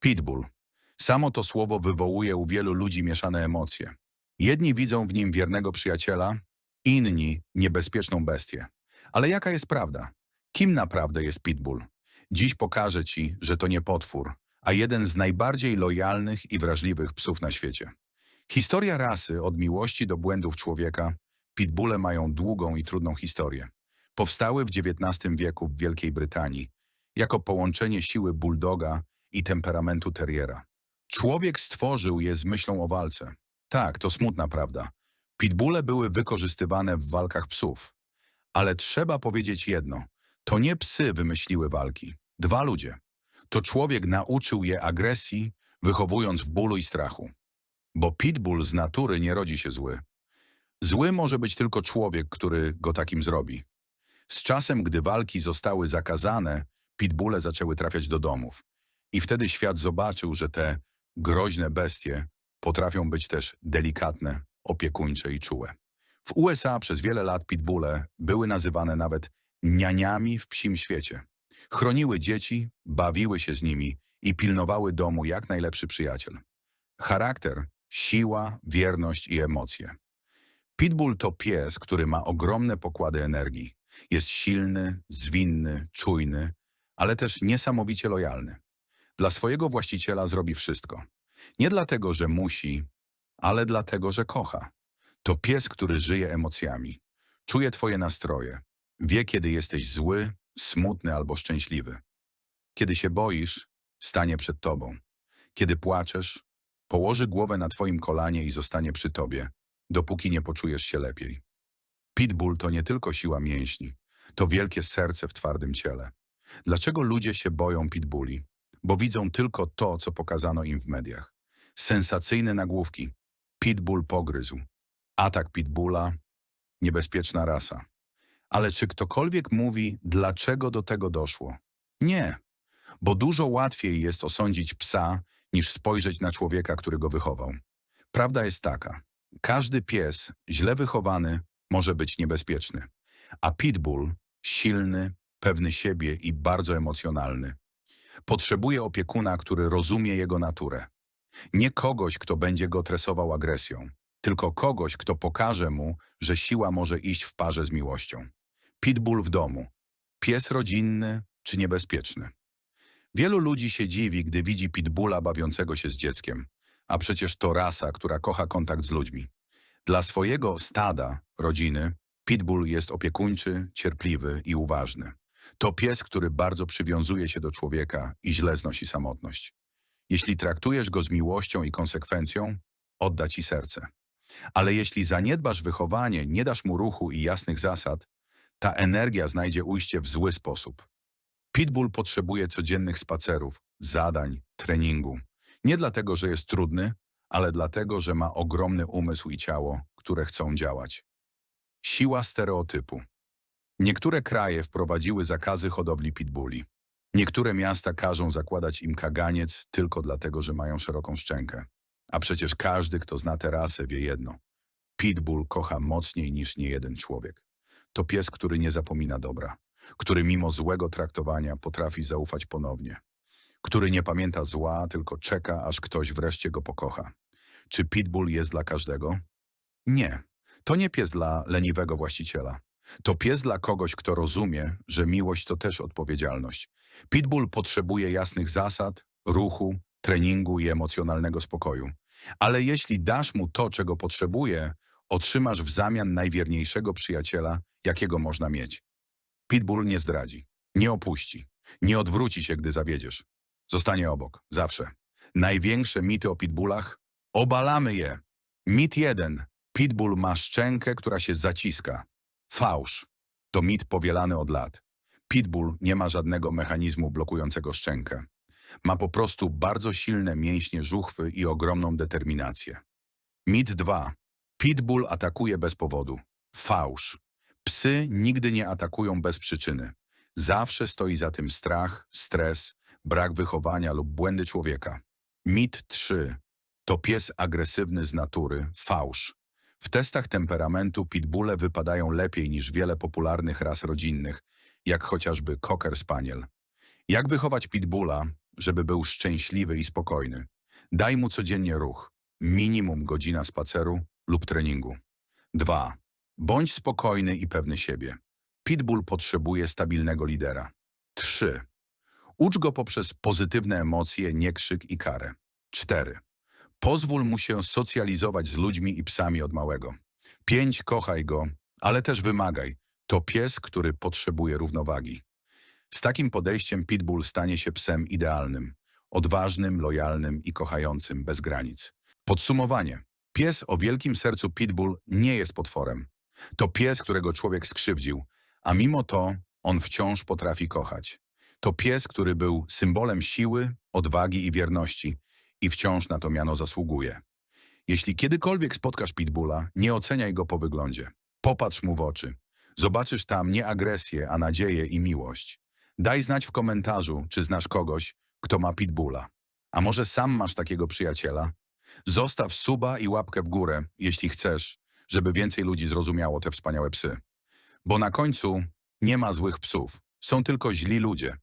Pitbull. Samo to słowo wywołuje u wielu ludzi mieszane emocje. Jedni widzą w nim wiernego przyjaciela, inni niebezpieczną bestię. Ale jaka jest prawda? Kim naprawdę jest Pitbull? Dziś pokażę Ci, że to nie potwór, a jeden z najbardziej lojalnych i wrażliwych psów na świecie. Historia rasy od miłości do błędów człowieka, Pitbulle mają długą i trudną historię. Powstały w XIX wieku w Wielkiej Brytanii jako połączenie siły bulldoga i temperamentu terriera. Człowiek stworzył je z myślą o walce. Tak, to smutna prawda. Pitbulle były wykorzystywane w walkach psów. Ale trzeba powiedzieć jedno. To nie psy wymyśliły walki. Dwa ludzie. To człowiek nauczył je agresji, wychowując w bólu i strachu. Bo pitbull z natury nie rodzi się zły. Zły może być tylko człowiek, który go takim zrobi. Z czasem, gdy walki zostały zakazane, pitbulle zaczęły trafiać do domów. I wtedy świat zobaczył, że te groźne bestie potrafią być też delikatne, opiekuńcze i czułe. W USA przez wiele lat pitbulle były nazywane nawet nianiami w psim świecie. Chroniły dzieci, bawiły się z nimi i pilnowały domu jak najlepszy przyjaciel. Charakter, siła, wierność i emocje. Pitbull to pies, który ma ogromne pokłady energii. Jest silny, zwinny, czujny, ale też niesamowicie lojalny. Dla swojego właściciela zrobi wszystko. Nie dlatego, że musi, ale dlatego, że kocha. To pies, który żyje emocjami. Czuje twoje nastroje. Wie, kiedy jesteś zły, smutny albo szczęśliwy. Kiedy się boisz, stanie przed tobą. Kiedy płaczesz, położy głowę na twoim kolanie i zostanie przy tobie, dopóki nie poczujesz się lepiej. Pitbull to nie tylko siła mięśni, to wielkie serce w twardym ciele. Dlaczego ludzie się boją pitbulli? Bo widzą tylko to, co pokazano im w mediach. Sensacyjne nagłówki. Pitbull pogryzł. Atak pitbulla. Niebezpieczna rasa. Ale czy ktokolwiek mówi, dlaczego do tego doszło? Nie, bo dużo łatwiej jest osądzić psa, niż spojrzeć na człowieka, który go wychował. Prawda jest taka. Każdy pies, źle wychowany, może być niebezpieczny. A pitbull, silny, pewny siebie i bardzo emocjonalny, potrzebuje opiekuna, który rozumie jego naturę. Nie kogoś, kto będzie go tresował agresją, tylko kogoś, kto pokaże mu, że siła może iść w parze z miłością. Pitbull w domu. Pies rodzinny czy niebezpieczny? Wielu ludzi się dziwi, gdy widzi pitbulla bawiącego się z dzieckiem, a przecież to rasa, która kocha kontakt z ludźmi. Dla swojego stada, rodziny, pitbull jest opiekuńczy, cierpliwy i uważny. To pies, który bardzo przywiązuje się do człowieka i źle znosi samotność. Jeśli traktujesz go z miłością i konsekwencją, odda ci serce. Ale jeśli zaniedbasz wychowanie, nie dasz mu ruchu i jasnych zasad, ta energia znajdzie ujście w zły sposób. Pitbull potrzebuje codziennych spacerów, zadań, treningu. Nie dlatego, że jest trudny, ale dlatego, że ma ogromny umysł i ciało, które chcą działać. Siła stereotypu. Niektóre kraje wprowadziły zakazy hodowli pitbulli. Niektóre miasta każą zakładać im kaganiec tylko dlatego, że mają szeroką szczękę. A przecież każdy, kto zna tę rasę, wie jedno. Pitbull kocha mocniej niż niejeden człowiek. To pies, który nie zapomina dobra, który mimo złego traktowania potrafi zaufać ponownie, który nie pamięta zła, tylko czeka, aż ktoś wreszcie go pokocha. Czy Pitbull jest dla każdego? Nie. To nie pies dla leniwego właściciela. To pies dla kogoś, kto rozumie, że miłość to też odpowiedzialność. Pitbull potrzebuje jasnych zasad, ruchu, treningu i emocjonalnego spokoju. Ale jeśli dasz mu to, czego potrzebuje, otrzymasz w zamian najwierniejszego przyjaciela, jakiego można mieć. Pitbull nie zdradzi, nie opuści, nie odwróci się, gdy zawiedziesz. Zostanie obok, zawsze. Największe mity o pitbullach? Obalamy je. Mit jeden. Pitbull ma szczękę, która się zaciska. Fałsz. To mit powielany od lat. Pitbull nie ma żadnego mechanizmu blokującego szczękę. Ma po prostu bardzo silne mięśnie żuchwy i ogromną determinację. Mit 2. Pitbull atakuje bez powodu. Fałsz. Psy nigdy nie atakują bez przyczyny. Zawsze stoi za tym strach, stres, brak wychowania lub błędy człowieka. Mit 3. To pies agresywny z natury. Fałsz. W testach temperamentu pitbulle wypadają lepiej niż wiele popularnych ras rodzinnych, jak chociażby Cocker Spaniel. Jak wychować pitbulla, żeby był szczęśliwy i spokojny. Daj mu codziennie ruch, minimum godzina spaceru lub treningu. 2. Bądź spokojny i pewny siebie. Pitbull potrzebuje stabilnego lidera. 3. Ucz go poprzez pozytywne emocje, nie krzyk i karę. 4. Pozwól mu się socjalizować z ludźmi i psami od małego. 5. Kochaj go, ale też wymagaj. To pies, który potrzebuje równowagi. Z takim podejściem Pitbull stanie się psem idealnym, odważnym, lojalnym i kochającym bez granic. Podsumowanie. Pies o wielkim sercu Pitbull nie jest potworem. To pies, którego człowiek skrzywdził, a mimo to on wciąż potrafi kochać. To pies, który był symbolem siły, odwagi i wierności i wciąż na to miano zasługuje. Jeśli kiedykolwiek spotkasz Pitbulla, nie oceniaj go po wyglądzie. Popatrz mu w oczy. Zobaczysz tam nie agresję, a nadzieję i miłość. Daj znać w komentarzu, czy znasz kogoś, kto ma Pitbulla. A może sam masz takiego przyjaciela? Zostaw suba i łapkę w górę, jeśli chcesz, żeby więcej ludzi zrozumiało te wspaniałe psy. Bo na końcu nie ma złych psów, są tylko źli ludzie.